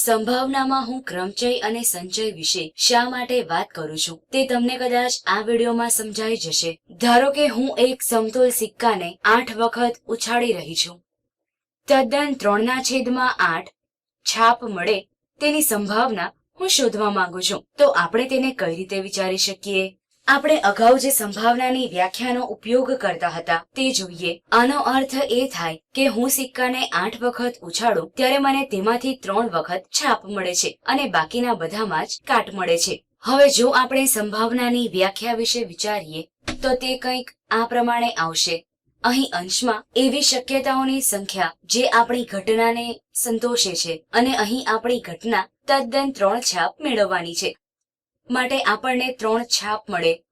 સંભાવનામાં હું ક્રમચય અને સંચય વિશે શા માટે વાત કરું છું તે તમને કદાચ આ વિડીયોમાં સમજાઈ જશે. ધારો કે હું એક સમતોલ સિક્કાને આઠ વખત ઉછાળી રહી છું. તદ્દન ત્રણના છેદમાં આઠ છાપ મળે તેની સંભાવના હું શોધવા માંગુ છું. તો આપણે તેને કઈ રીતે વિચારી શકીએ? આપણે અગાઉ જે સંભાવનાની વ્યાખ્યાનો ઉપયોગ કરતા હતા તે જોઈએ. આનો અર્થ એ થાય કે હું સિક્કાને આઠ વખત ઉછાળું ત્યારે મને તેમાંથી ત્રણ વખત છાપ મળે છે અને બાકીના બધામાં જ કાટ મળે છે. હવે જો આપણે સંભાવનાની વ્યાખ્યા વિશે વિચારીએ, તો તે કંઈક આ પ્રમાણે આવશે. અહીં અંશમાં એવી શક્યતાઓની સંખ્યા જે આપણી ઘટનાને સંતોષે છે અને અહીં આપણી ઘટના તદ્દન ત્રણ છાપ મેળવવાની છે. માટે આપણને ત્રણ છાપ મળે.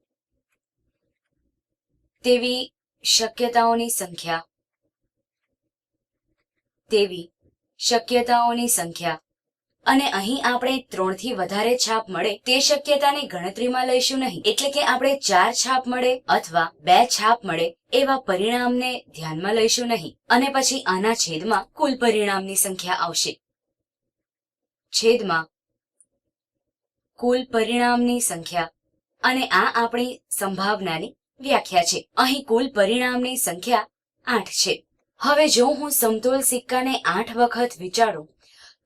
તેવી શક્યતાઓની સંખ્યા. તેવી શક્યતાઓની સંખ્યા. અને અહીં આપણે ત્રણથી વધારે છાપ મળે તે શક્યતાને ગણતરીમાં લઈશું નહીં. એટલે કે આપણે ચાર છાપ મળે અથવા બે છાપ મળે એવા પરિણામને ધ્યાનમાં લઈશું નહીં. અને પછી આના છેદમાં કુલ પરિણામની સંખ્યા આવશે. છેદમાં કુલ પરિણામની સંખ્યા અને આ આપણી સંભાવનાની વ્યાખ્યા છે. અહીં કુલ પરિણામની સંખ્યા આઠ છે. હવે જો હું સમતોલ સિક્કાને આઠ વખત વિચારું,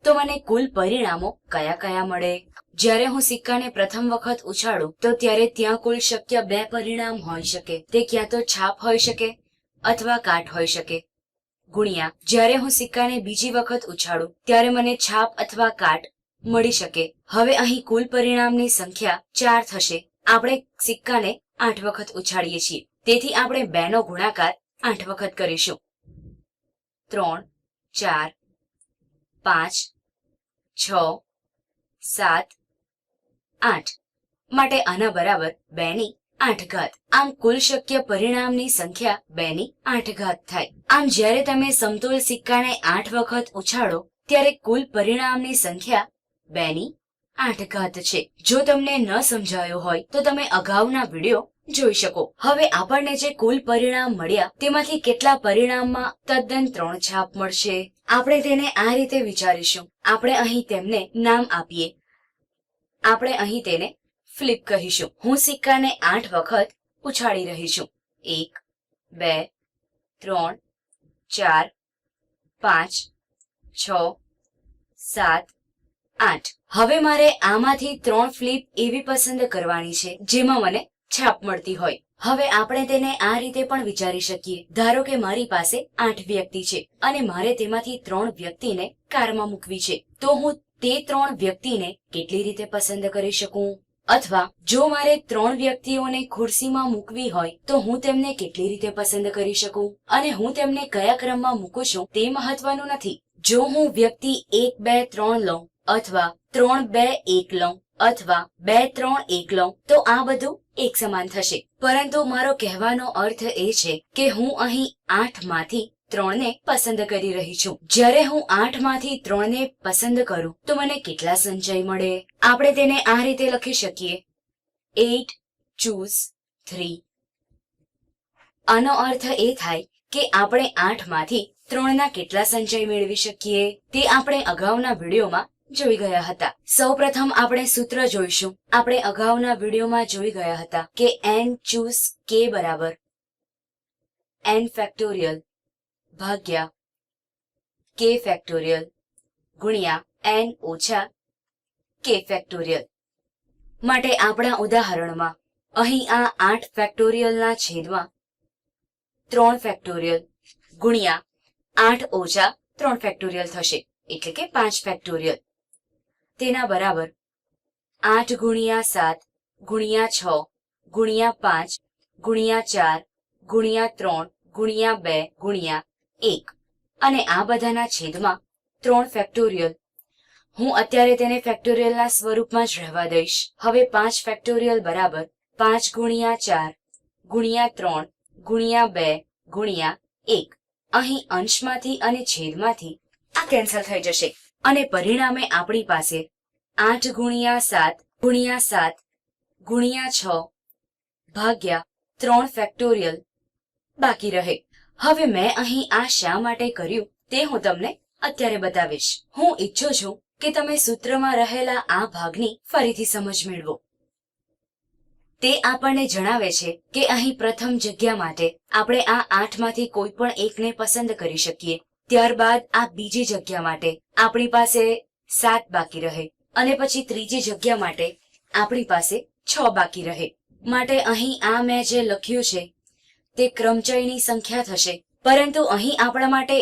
તો મને કુલ પરિણામો કયા કયા મળે? જ્યારે હું સિક્કાને પ્રથમ વખત ઉછાળું, તો ત્યારે ત્યાં કુલ શક્ય બે પરિણામ હોઈ શકે. તે ક્યાં તો છાપ હોઈ શકે અથવા કાટ હોઈ શકે. ગુણ્યા, જ્યારે હું સિક્કાને બીજી વખત ઉછાળું, ત્યારે મને છાપ અથવા કાટ મળી શકે. હવે અહીં કુલ પરિણામની સંખ્યા ચાર થશે. આપણે સિક્કાને આઠ વખત ઉછાળીએ છીએ. તેથી આપણે બે નો ગુણાકાર આઠ વખત કરીશું. ત્રણ, ચાર, પાંચ, છ, સાત, આઠ. માટે આના બરાબર બે ની આઠ ઘાત. આમ કુલ શક્ય પરિણામની સંખ્યા બે ની આઠ ઘાત થાય. આમ જ્યારે તમે સમતોલ સિક્કાને આઠ વખત ઉછાળો, ત્યારે કુલ પરિણામની સંખ્યા બે ની આઠ ઘાત છે. જો તમને ન સમજાયો હોય, તો તમે અગાઉના વીડિયો જોઈ શકો. હવે આપણને જે કુલ પરિણામ મળ્યા, તેમાંથી કેટલા પરિણામમાં તદ્દન ત્રણ છાપ મળશે? આપણે તેને આ રીતે વિચારીશું. આપણે અહીં તેમને નામ આપીએ. આપણે અહીં તેને ફ્લિપ કહીશું. હું સિક્કાને આઠ વખત ઉછાળી રહી છું. એક, બે, ત્રણ, ચાર, પાંચ, છ, સાત આઠ. હવે મારે આમાંથી ત્રણ ફ્લિપ એવી પસંદ કરવાની છે, જેમાં મને છાપ મળતી હોય. હવે આપણે તેને આ રીતે પણ વિચારી શકીએ. ધારો કે મારી પાસે આઠ વ્યક્તિ છે અને મારે તેમાંથી ત્રણ વ્યક્તિને કારમાં મૂકવી છે, તો હું તે ત્રણ વ્યક્તિને કેટલી રીતે પસંદ કરી શકું? અથવા જો મારે ત્રણ વ્યક્તિઓને ખુરશીમાં મૂકવી હોય, તો હું તેમને કેટલી રીતે પસંદ કરી શકું? અને હું તેમને કયા ક્રમમાં મૂકું છું તે મહત્વનું નથી. જો હું વ્યક્તિ એક, બે, ત્રણ લઉં અથવા ત્રણ બે એક લઉં અથવા બે ત્રણ એક લઉં, તો આ બધું એક સમાન થશે. પરંતુ મારો કહેવાનો અર્થ એ છે કે હું અહીં આઠમાંથી ત્રણને પસંદ કરી રહી છું. જ્યારે હું આઠમાંથી ત્રણને પસંદ કરું, તો મને કેટલા સંચય મળે? આપણે તેને આ રીતે લખી શકીએ. એટ ચૂઝ થ્રી આનો અર્થ એ થાય કે આપણે આઠમાંથી ત્રણના કેટલા સંચય મેળવી શકીએ? તે આપણે અગાઉના વિડીયોમાં જોઈ ગયા હતા. સૌપ્રથમ આપણે સૂત્ર જોઈશું. આપણે અગાઉના વિડીયોમાં જોઈ ગયા હતા કે એન ચૂઝ કે બરાબર. એન ફેક્ટોરિયલ ભાગ્યા કે ફેક્ટોરિયલ ગુણ્યા એન ઓછા કે ફેક્ટોરિયલ માટે આપણા ઉદાહરણમાં અહીં આ આઠ ફેક્ટોરિયલના છેદમાં ત્રણ ફેક્ટોરિયલ ગુણ્યા આઠ ઓછા ત્રણ ફેક્ટોરિયલ થશે. એટલે કે પાંચ ફેક્ટોરિયલ તેના બરાબર આઠ ગુણ્યા સાત, ગુણ્યા છ, ગુણ્યા પાંચ, ગુણ્યા ચાર, ગુણ્યા ત્રણ, ગુણ્યા બે, ગુણ્યા એક. અને આ બધાના છેદમાં ત્રણ ફેક્ટોરિયલ. હું અત્યારે તેને ફેક્ટોરિયલના સ્વરૂપમાં જ રહેવા દઈશ. હવે પાંચ ફેક્ટોરિયલ બરાબર પાંચ ગુણ્યા ચાર, ગુણ્યા ત્રણ, ગુણ્યા બે, ગુણ્યા એક. અહીં અંશમાંથી અને છેદમાંથી આ કેન્સલ થઈ જશે. અને પરિણામે આપણી પાસે આઠ ગુણ્યા સાત ગુણ્યા સાત ગુણ્યા છ ભાગ્યા ત્રણ ફેક્ટોરિયલ બાકી રહે. હવે મેં અહીં આ શા માટે કર્યું તે હું તમને અત્યારે બતાવીશ. હું ઈચ્છું છું કે તમે સૂત્રમાં રહેલા આ ભાગની ફરીથી સમજ મેળવો. તે આપણને જણાવે છે કે અહીં પ્રથમ જગ્યા માટે આપણે આ આઠમાંથી કોઈ પણ એકને પસંદ કરી શકીએ. ત્યારબાદ આ બીજી જગ્યા માટે આપણી પાસે સાત બાકી રહે અને પછી ત્રીજી જગ્યા માટે આપણી પાસે છ બાકી રહે. માટે અહીં આ મેં જે લખ્યું છે, તે ક્રમચયની સંખ્યા થશે, પરંતુ અહીં આપણા માટે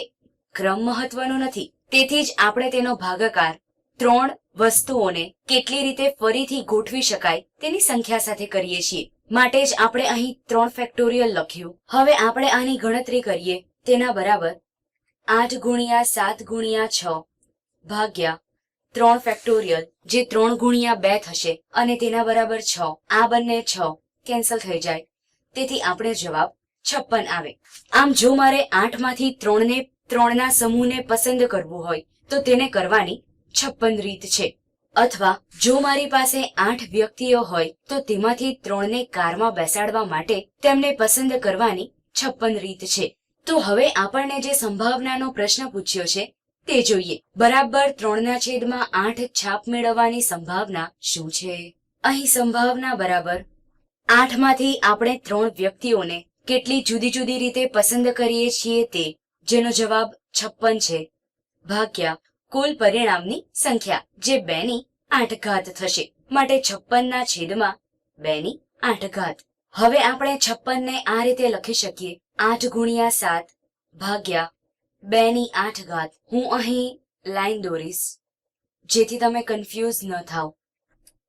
ક્રમ મહત્વનો નથી. તેથી જ આપણે તેનો ભાગાકાર ત્રણ વસ્તુઓને કેટલી રીતે ફરીથી ગોઠવી શકાય તેની સંખ્યા સાથે કરીએ છીએ. માટે જ આપણે અહીં ત્રણ ફેક્ટોરિયલ લખ્યું. હવે આપણે આની ગણતરી કરીએ, તેના બરાબર આઠ ગુણ્યા સાત ગુણ્યા છ ભાગ્યા ત્રણ ફેક્ટોરિયલ જે ત્રણ ગુણ્યા બે થશે અને તેના બરાબર છ. આ બંને છ કેન્સલ થઈ જાય. તેથી આપણે જવાબ છપ્પન આવે. આમ જો મારે આઠમાંથી ત્રણને, ત્રણના સમૂહને પસંદ કરવું હોય, તો તેને કરવાની છપ્પન રીત છે. અથવા જો મારી પાસે આઠ વ્યક્તિઓ હોય, તો તેમાંથી ત્રણને કારમાં બેસાડવા માટે તેમને પસંદ કરવાની છપ્પન રીત છે. તો હવે આપણને જે સંભાવનાનો પ્રશ્ન પૂછ્યો છે, તે જોઈએ. બરાબર ત્રણના છેદમાં આઠ છાપ મેળવવાની સંભાવના શું છે? અહીં સંભાવના બરાબર. આઠમાંથી આપણે ત્રણ વ્યક્તિઓને કેટલી જુદી જુદી રીતે પસંદ કરીએ છીએ તે, જેનો જવાબ છપ્પન છે. ભાગ્યા, કુલ પરિણામની સંખ્યા, જે બેની આઠ ઘાત થશે. માટે છપ્પનના છેદમાં બેની આઠ ઘાત હવે આપણે છપ્પનને આ રીતે લખી શકીએ. આઠ ગુણ્યા સાત ભાગ્યા બેની આઠ ઘાત. હું અહીં લાઈન દોરીશ, જેથી તમે કન્ફ્યુઝ ન થાવ.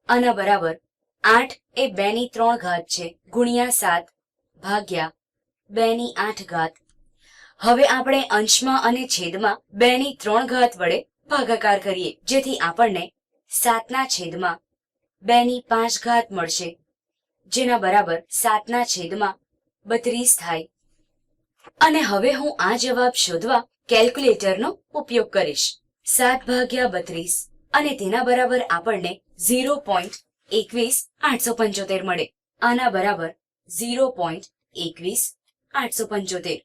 આના બરાબર, આઠ એ બેની ત્રણ ઘાત છે, ગુણ્યા સાત ભાગ્યા બેની આઠ ઘાત. હવે આપણે અંશમાં અને છેદમાં બેની ત્રણ ઘાત વડે ભાગાકાર કરીએ, જેથી આપણને સાતના છેદમાં બેની પાંચ ઘાત મળશે, જેના બરાબર સાતના છેદમાં બત્રીસ થાય. અને હવે હું આ જવાબ શોધવા કેલ્ક્યુલેટરનો ઉપયોગ કરીશ. સાત ભાગ્યા બત્રીસ અને તેના બરાબર આપણને ઝીરો પોઈન્ટ એકવીસ આઠસો પંચોતેર મળે. આના બરાબર ઝીરો પોઈન્ટ એકવીસ આઠસો પંચોતેર.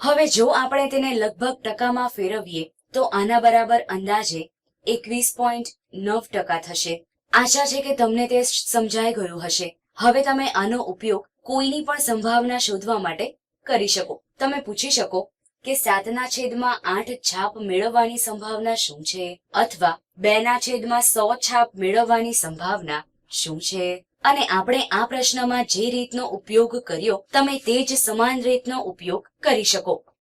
હવે જો આપણે તેને લગભગ ટકામાં ફેરવીએ, તો આના બરાબર અંદાજે એકવીસ પોઈન્ટ નવ ટકા થશે. આશા છે કે તમને તે સમજાઈ ગયું હશે. હવે તમે આનો ઉપયોગ કોઈની પણ સંભાવના શોધવા માટે કરી શકો. તમે પૂછી શકો કે સાતના છેદમાં આઠ છાપ મેળવવાની સંભાવના શું છે? અથવા બેના છેદમાં સો છાપ મેળવવાની સંભાવના શું છે? અને આપણે આ પ્રશ્નમાં જે રીતનો ઉપયોગ કર્યો, તમે તે જ સમાન રીતનો ઉપયોગ કરી શકો.